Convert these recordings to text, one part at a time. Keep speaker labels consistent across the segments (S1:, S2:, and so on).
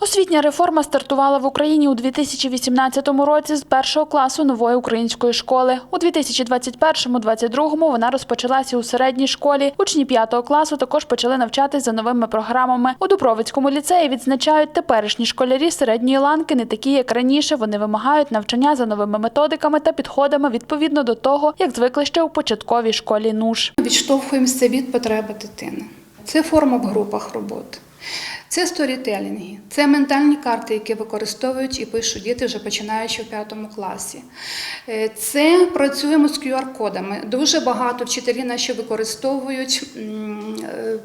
S1: Освітня реформа стартувала в Україні у 2018 році з першого класу нової української школи. У 2021-2022 вона розпочалася у середній школі. Учні п'ятого класу також почали навчатись за новими програмами. У Дубровицькому ліцеї відзначають теперішні школярі середньої ланки не такі, як раніше. Вони вимагають навчання за новими методиками та підходами відповідно до того, як звикли ще у початковій школі НУШ.
S2: Відштовхуємося від потреби дитини. Це форма в групах роботи. Це сторітелінги, це ментальні карти, які використовують і пишуть діти вже починаючи в п'ятому класі. Е, Це працюємо з QR-кодами. Дуже багато вчителі наші використовують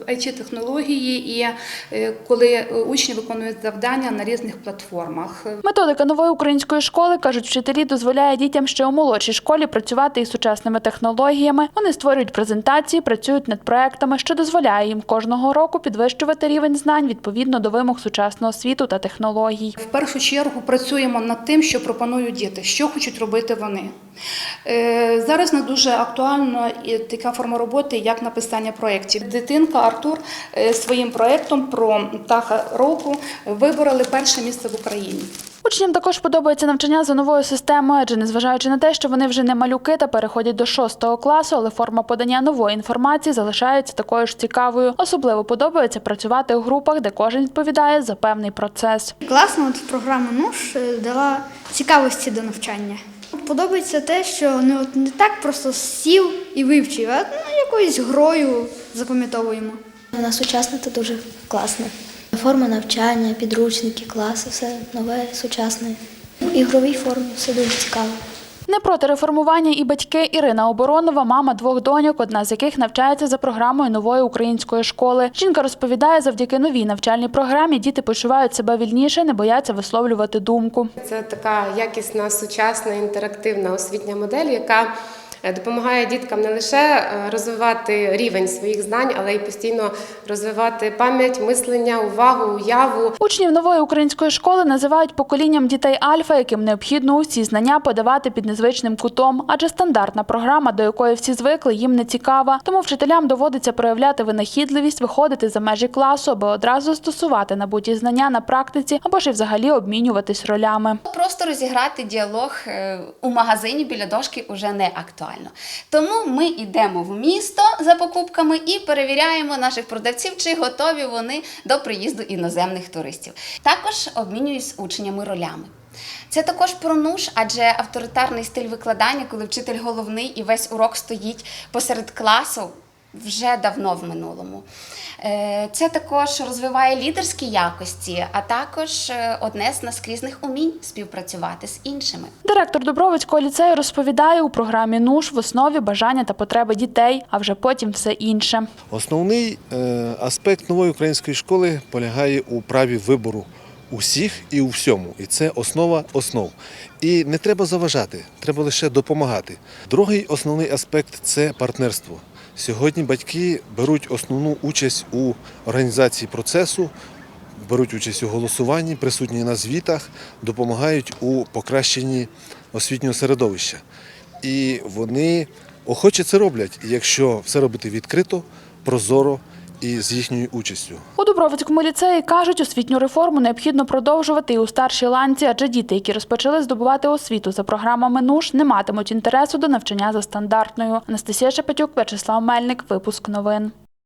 S2: it технології і е, коли учні виконують завдання на різних платформах.
S1: Методика нової української школи, кажуть вчителі, дозволяє дітям ще у молодшій школі працювати із сучасними технологіями. Вони створюють презентації, працюють над проектами, що дозволяє їм кожного року підвищувати рівень знань відповідно до вимог сучасного світу та технологій.
S2: В першу чергу працюємо над тим, що пропонують діти, що хочуть робити вони. Е, Зараз не дуже актуальна така форма роботи, як написання проєктів. Дитинка Артур е, своїм проєктом про птаха року вибороли перше місце в Україні.
S1: Учням також подобається навчання за новою системою, адже незважаючи на те, що вони вже не малюки та переходять до шостого класу, але форма подання нової інформації залишається такою ж цікавою. Особливо подобається працювати у групах, де кожен відповідає за певний процес.
S3: Класно, от програма НУШ е, дала цікавості до навчання. Подобається те, що не, от, не так просто сів і вивчив, а ну, якоюсь грою запам'ятовуємо.
S4: Вона сучасна та дуже класна. Форма навчання, підручники, класи, все нове, сучасне. В ігровій формі все дуже цікаво.
S1: Не проти реформування і батьки Ірина Оборонова, мама двох доньок, одна з яких навчається за програмою нової української школи. Жінка розповідає, завдяки новій навчальній програмі діти почувають себе вільніше, не бояться висловлювати думку.
S5: Це така якісна, сучасна, інтерактивна освітня модель, яка допомагає діткам не лише е, розвивати рівень своїх знань, але й постійно розвивати пам'ять, мислення, увагу, уяву.
S1: Учнів нової української школи називають поколінням дітей альфа, яким необхідно усі знання подавати під незвичним кутом, адже стандартна програма, до якої всі звикли, їм не цікава. Тому вчителям доводиться проявляти винахідливість, виходити за межі класу, аби одразу застосувати набуті знання на практиці або ж і взагалі обмінюватись ролями.
S6: Просто розіграти діалог е, у магазині біля дошки вже не актуально. Тому ми йдемо в місто за покупками і перевіряємо наших продавців, чи готові вони до приїзду іноземних туристів. Також обмінююсь з учнями ролями. Це також про нуж, адже авторитарний стиль викладання, коли вчитель головний і весь урок стоїть посеред класу, вже давно в минулому. Е, Це також розвиває лідерські якості, а також е, одне з наскрізних умінь співпрацювати з іншими.
S1: Директор Дубровицького ліцею розповідає, у програмі НУШ в основі бажання та потреби дітей, а вже потім все інше.
S7: Основний е, аспект нової української школи полягає у праві вибору усіх і у всьому. І це основа основ. І не треба заважати, треба лише допомагати. Другий основний аспект це партнерство. Сьогодні батьки беруть основну участь у організації процесу, беруть участь у голосуванні, присутні на звітах, допомагають у покращенні освітнього середовища. І вони охоче це роблять, якщо все робити відкрито, прозоро і з їхньою участю.
S1: У Дубровицькому ліцеї кажуть, освітню реформу необхідно продовжувати і у старшій ланці, адже діти, які розпочали здобувати освіту за програмами НУШ, не матимуть інтересу до навчання за стандартною. Анастасія Шепетюк, В'ячеслав Мельник, випуск новин.